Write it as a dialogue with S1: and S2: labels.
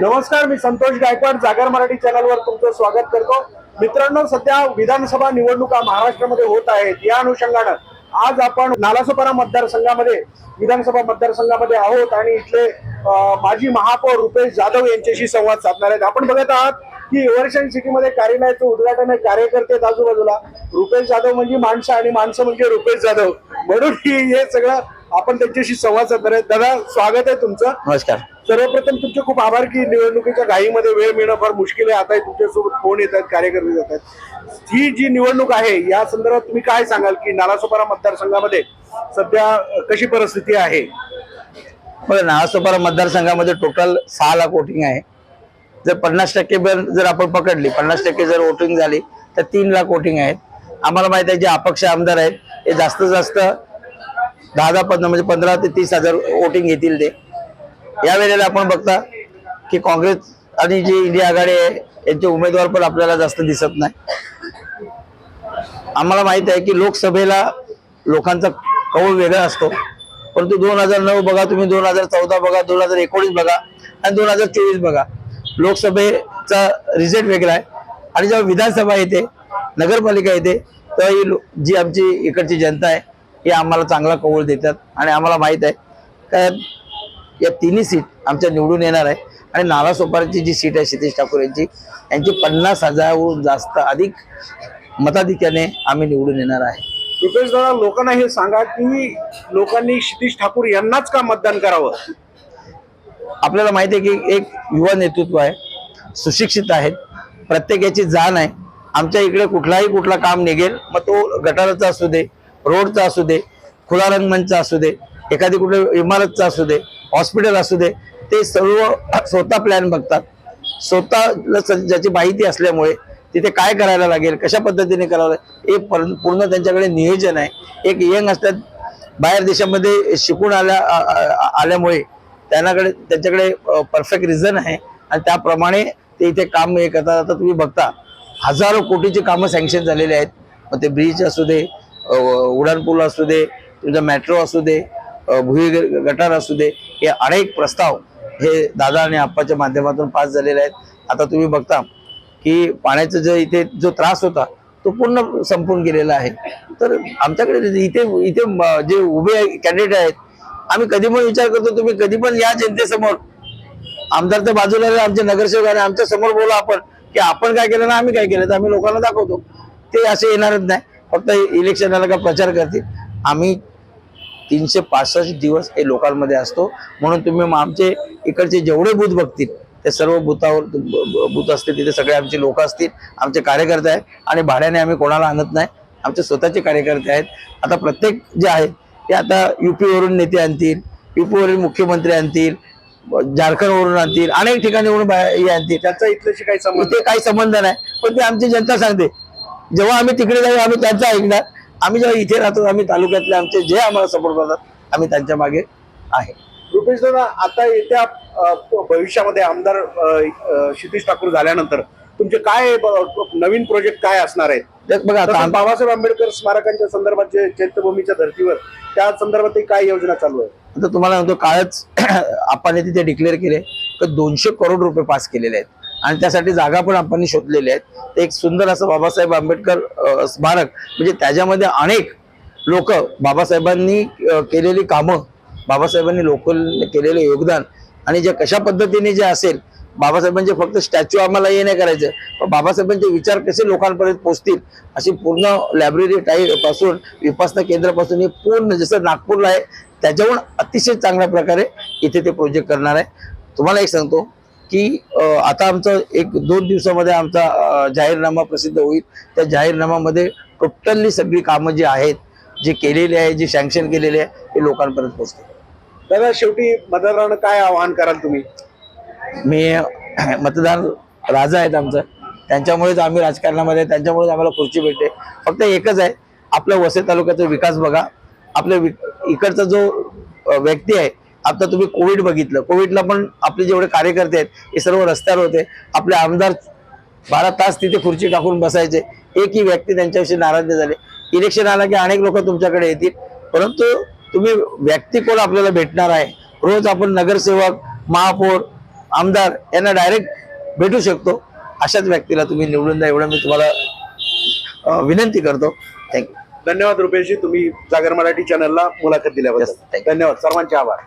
S1: नमस्कार मी संतोष गायकवाड जागर मराठी चॅनलवर तुमचं स्वागत करतो. मित्रांनो सध्या विधानसभा निवडणुका महाराष्ट्रामध्ये होत आहेत. या अनुषंगानं आज आपण नालासोपारा मतदारसंघामध्ये विधानसभा मतदारसंघामध्ये आहोत आणि इथले माजी महापौर रुपेश जाधव यांच्याशी संवाद साधणार आहेत. आपण बघत आहात की एव्हर्शन सिटीमध्ये कार्यालयाचं उद्घाटन आहे. कार्यकर्ते आजूबाजूला. रुपेश जाधव म्हणजे माणसं आणि माणसं म्हणजे रुपेश जाधव. म्हणून ही हे सगळं आपण त्यांच्याशी संवाद साधणार आहे. दादा स्वागत आहे तुमचं.
S2: नमस्कार.
S1: सर्वप्रथम तुमचे खूप आभार की निवडणुकीच्या घाईमध्ये वेळ मिळणं फार मुश्किल आहे. आता तुमच्यासोबत फोन येत आहेत कार्यकर्ते जात आहेत ही जी निवडणूक आहे या संदर्भात तुम्ही काय सांगाल की नालासोपारा मतदारसंघामध्ये सध्या कशी परिस्थिती आहे?
S2: बघा नावासोपारा मतदारसंघामध्ये टोटल सहा लाख वोटिंग आहे. जर पन्नास टक्के जर आपण पकडली पन्नास टक्के जर वोटिंग झाली तर तीन लाख वोटिंग आहेत. आम्हाला माहीत आहे जे अपक्ष आमदार आहेत ते जास्तीत जास्त दहा दहा पंधरा म्हणजे पंधरा ते तीस हजार वोटिंग घेतील ते. या वेळेला आपण बघता की काँग्रेस आणि जी इंडिया आघाडी आहे यांचे उमेदवार पण आपल्याला जास्त दिसत नाही. आम्हाला माहीत आहे की लोकसभेला लोकांचा कौल वेगळा असतो. परंतु दोन हजार नऊ बघा तुम्ही दोन हजार चौदा बघा दोन हजार एकोणीस बघा आणि दोन हजार चोवीस बघा. लोकसभेचा रिझल्ट वेगळा आहे. आणि जेव्हा विधानसभा येते नगरपालिका येते तेव्हा ही जी आमची इकडची जनता आहे ही आम्हाला चांगला कौल देतात आणि आम्हाला माहीत आहे का या तिन्ही सीट आमच्या निवडून येणार आहे. आणि नालासोपाराची जी सीट आहे क्षितेश ठाकूर यांची यांची पन्नास हजारहून जास्त अधिक मताधिक्याने आम्ही निवडून येणार आहे.
S1: रुपेश दादा लोकांना हे सांगा की लोकांनी क्षितिश ठाकूर यांनाच का मतदान करावं?
S2: आपल्याला माहिती आहे की एक युवा नेतृत्व आहे सुशिक्षित आहेत प्रत्येकाची जाण आहे. आमच्या इकडे कुठलाही कुठला काम निघेल मग तो गटाराचा असू दे रोडचा असू दे खुला रंगमंचा असू दे एखादी कुठे इमारतचा असू दे हॉस्पिटल असू दे ते सर्व स्वतः प्लॅन बघतात. स्वतः ज्याची माहिती असल्यामुळे तिथे काय करायला लागेल कशा पद्धतीने करावं हे पर- पूर्ण त्यांच्याकडे नियोजन आहे. एक यंग असतात बाहेर देशामध्ये शिकून आल्या आल्यामुळे त्यांनाकडे त्यांच्याकडे परफेक्ट रिझन आहे. आणि त्याप्रमाणे ते इथे काम हे करतात. आता तुम्ही बघता हजारो कोटीची कामं सँक्शन झालेली आहेत. मग ते ब्रिज असू दे उड्डाणपूल असू दे तुमचा मेट्रो असू दे भुई ग- गटार असू दे हे अनेक प्रस्ताव हे दादा आणि आप्पाच्या माध्यमातून पास झालेले आहेत. आता तुम्ही बघता की पाण्याचा जो इथे जो त्रास होता तो पूर्ण संपून गेलेला आहे. तर आमच्याकडे इथे इथे म- जे उभे कॅन्डिडेट आहेत आम्ही कधी पण विचार करतो तुम्ही कधी पण या जनतेसमोर. आमदार तर बाजूला आमचे नगरसेवक आणि आमच्यासमोर बोला आपण की आपण काय केलं ना आम्ही काय केलं तर आम्ही लोकांना दाखवतो. ते असे येणारच नाही. फक्त इलेक्शन आलं का प्रचार करतील. आम्ही तीनशे पासष्ट दिवस हे लोकांमध्ये असतो. म्हणून तुम्ही आमचे इकडचे जेवढे बूथ बघतील ते सर्व बूथावर बूथ असतील तिथे सगळे आमचे लोक असतील आमचे कार्यकर्ते आहेत आणि भाड्याने आम्ही कोणाला आणत नाही. आमचे स्वतःचे कार्यकर्ते आहेत. आता प्रत्येक जे आहेत ते आता युपी वरून नेते आणतील युपी वरून मुख्यमंत्री आणतील झारखंड वरून आणतील अनेक ठिकाणी हे आणतील.
S1: त्याचा इथल्याशी काही संबंध
S2: काही संबंध नाही. पण ते आमची जनता सांगते जेव्हा आम्ही तिकडे जाऊ आम्ही त्यांचं ऐकणार. आम्ही जेव्हा इथे राहतो आम्ही तालुक्यातले आमचे जे आम्हाला सपोर्ट करतात आम्ही त्यांच्या मागे आहे.
S1: रुपेश दादा आता येत्या भविष्यामध्ये आमदार क्षितिश ठाकूर झाल्यानंतर तुमचे काय नवीन प्रोजेक्ट काय असणार आहेत?
S2: तर बघा
S1: बाबासाहेब आंबेडकर स्मारकांच्या संदर्भात जे चैत्यभूमीच्या धर्तीवर त्या संदर्भात काय योजना चालू आहे?
S2: आता तुम्हाला म्हणतो काळच आपण तिथे डिक्लेअर केले तर दोनशे करोड रुपये पास केलेले आहेत. आणि त्यासाठी जागा पण आपण शोधलेल्या आहेत. ते एक सुंदर असं बाबासाहेब आंबेडकर स्मारक म्हणजे त्याच्यामध्ये अनेक लोक बाबासाहेबांनी केलेली कामं बाबासाहेबांनी लोक केलेले योगदान आणि जे कशा पद्धतीने जे असेल बाबासाहेबांचे फक्त स्टॅच्यू आम्हाला हे नाही करायचं. पण बाबासाहेबांचे विचार कसे लोकांपर्यंत पोहोचतील अशी पूर्ण लायब्ररी टाईपपासून विपासना केंद्रापासून हे पूर्ण जसं नागपूरला आहे त्याच्याहून अतिशय चांगल्या प्रकारे इथे ते प्रोजेक्ट करणार आहे. तुम्हाला एक सांगतो की आता आमचं एक दोन दिवसामध्ये आमचा जाहीरनामा प्रसिद्ध होईल. त्या जाहीरनामामध्ये टोटली सगळी कामं जी आहेत जे केलेले आहे जे सँक्शन केलेले आहे ते लोकांपर्यंत पोहोचतील.
S1: दादा शेवटी मतदारांना काय आवाहन कराल तुम्ही?
S2: मी मतदार राजा आहेत आमचं. त्यांच्यामुळेच आम्ही राजकारणामध्ये त्यांच्यामुळेच आम्हाला खुर्ची भेटते. फक्त एकच आहे आपल्या वसई तालुक्याचा विकास बघा. आपल्या इकडचा जो व्यक्ती आहे आता तुम्ही कोविड बघितलं. कोविडला पण आपले जेवढे कार्यकर्ते आहेत हे सर्व रस्त्यावर होते. आपले आमदार बारा तास तिथे खुर्ची टाकून बसायचे. एकही व्यक्ती त्यांच्याविषयी नाराज नाही झाले. इलेक्शन आला की अनेक लोक तुमच्याकडे येतील. परंतु तुम्ही व्यक्ती कोण आपल्याला भेटणार आहे? रोज आपण नगरसेवक महापौर आमदार यांना डायरेक्ट भेटू शकतो. अशाच व्यक्तीला तुम्ही निवडून द्या. एवढं मी तुम्हाला विनंती करतो. थँक्यू
S1: धन्यवाद रुपेशजी. तुम्ही जागर मराठी चॅनलला मुलाखत दिल्याबद्दल. धन्यवाद. सर्वांचे आभार.